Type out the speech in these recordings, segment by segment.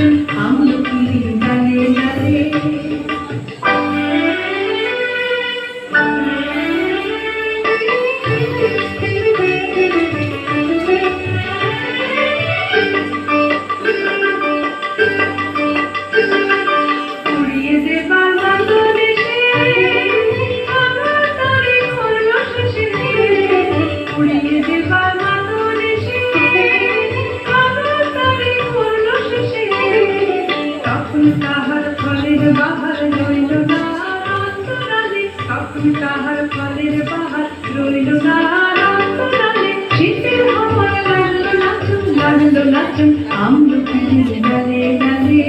Thank you. তাহার ফলের বাহার রইল না। অন্তরালে তখন তাহার ফলের বাহার রইল না। অন্তরালে শীতের হওয়ার লাগল নাচুন লাগল নাচুন আমলকির ডালে ডালে।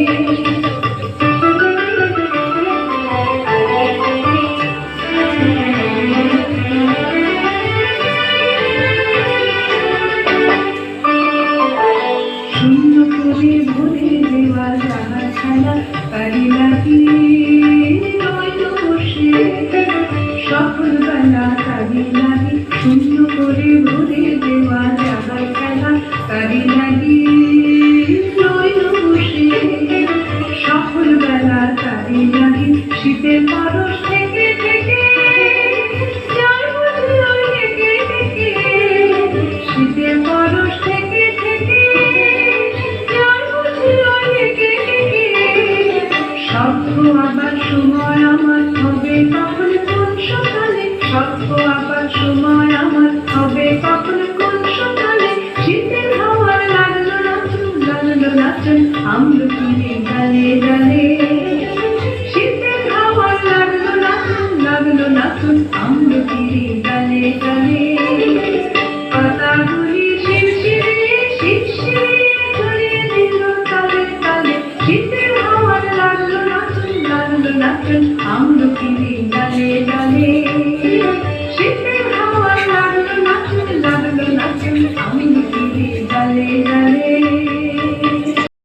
শূন্য করে ভরে যাহা ছাড়া তারি লাগিয়ে রইল বসে সকল বেলা তারি লাগি। করে দেওয়া তারি লাগিয়ে রইল বসে সকল বেলা তারি লাগি। শীতের পরশ শব্দ আবার সময় আমার হবে কখন? কোন সকালে? শীতের হাওয়া লাগল নাচুন লাগল নাচুন আমলকিরে গালে গালে। শীতের হাওয়া লাগল নাচুন লাগল নাচুন আমি জলে জলে